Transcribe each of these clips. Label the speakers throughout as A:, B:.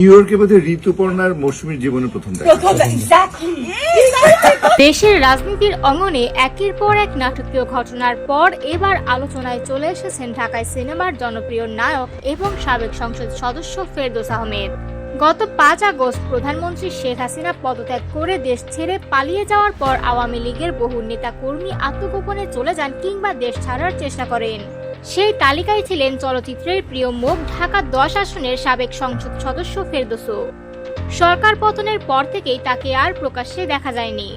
A: New ইয়র্কে বোধহয় ঋতুপর্ণার মৌসুমীর জীবনে প্রথম
B: দেশের রাজনীতির অঙ্গনে একের পর এক নাটকীয় ঘটনার পর এবার আলোচনায় চলে এসেছেন ঢাকায় সিনেমার জনপ্রিয় নায়ক এবং সাবেক সংসদ সদস্য ফেরদৌস আহমেদ। গত পাঁচ আগস্ট প্রধানমন্ত্রী শেখ হাসিনা পদত্যাগ করে দেশ ছেড়ে পালিয়ে যাওয়ার পর আওয়ামী লীগের বহু নেতা কর্মী আত্মগোপনে চলে যান কিংবা দেশ ছাড়ার চেষ্টা করেন। সেই তালিকায় ছিলেন চলচ্চিত্রের প্রিয় মুখ ঢাকা দশ আসনের সাবেক সংসদ সদস্য ফেরদৌসও সরকার পতনের পর থেকেই তাকে আর প্রকাশ্যে দেখা যায়নি।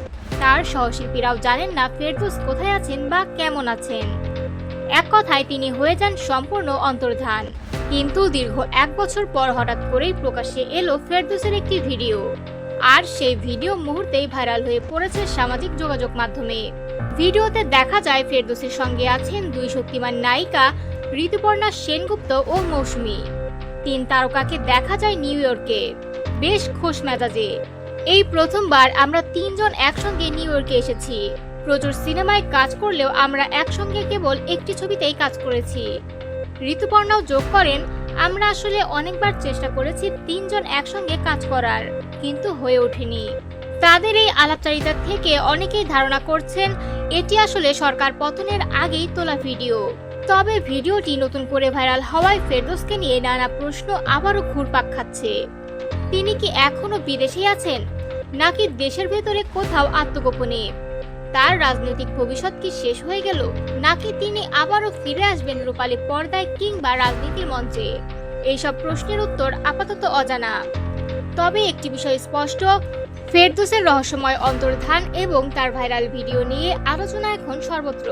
B: তার সহশিল্পীরাও জানেন না ফেরদোস কোথায় আছেন বা কেমন আছেন। এক কথায় তিনি হয়ে যান সম্পূর্ণ অন্তর্ধান। কিন্তু দীর্ঘ এক বছর পর হঠাৎ করেই প্রকাশ্যে এলো ফেরদোসের একটি ভিডিও। আর সেই ভিডিও মুহূর্তেই ভাইরাল হয়ে পড়েছে সামাজিক যোগাযোগ মাধ্যমে। ভিডিওতে দেখা যায় ফেরদৌসের সঙ্গে আছেন দুই শক্তিমান নায়িকা ঋতুপর্ণা সেনগুপ্ত ও মৌসুমী। তিন তারকাকে দেখা যায় নিউ ইয়র্কে। বেশ খোশ মেজাজে। এই প্রথমবার আমরা তিনজন একসঙ্গে নিউ ইয়র্কে এসেছি। প্রচুর সিনেমায় কাজ করলেও আমরা একসঙ্গে কেবল একটি ছবিতেই কাজ করেছি। ঋতুপর্ণাও যোগ করেন আমরা আসলে অনেকবার চেষ্টা করেছি তিনজন একসঙ্গে কাজ করার, কিন্তু হয়ে ওঠেনি। তাদের এই আলাপচারিতা থেকে অনেকেই ধারণা করছেন, এটি আসলে সরকার পতনের আগেই তোলা ভিডিও। তবে ভিডিওটি নতুন করে ভাইরাল হওয়ায় ফেরদোসকে নিয়ে নানা প্রশ্ন আবারও ঘুরপাক খাচ্ছে। তিনি কি এখনও বিদেশেই আছেন, নাকি দেশের ভেতরে কোথাও আত্মগোপনে? তার রাজনৈতিক ভবিষ্যৎ কি শেষ হয়ে গেল? নাকি তিনি আবারও ফিরে আসবেন রূপালী পর্দায় কিংবা রাজনীতির মঞ্চে? এইসব প্রশ্নের উত্তর আপাতত অজানা। তবে একটি বিষয় স্পষ্ট, ফেরদোসের রহস্যময় অন্তর্ধান এবং তার ভাইরাল ভিডিও নিয়ে আলোচনা এখন সর্বত্র।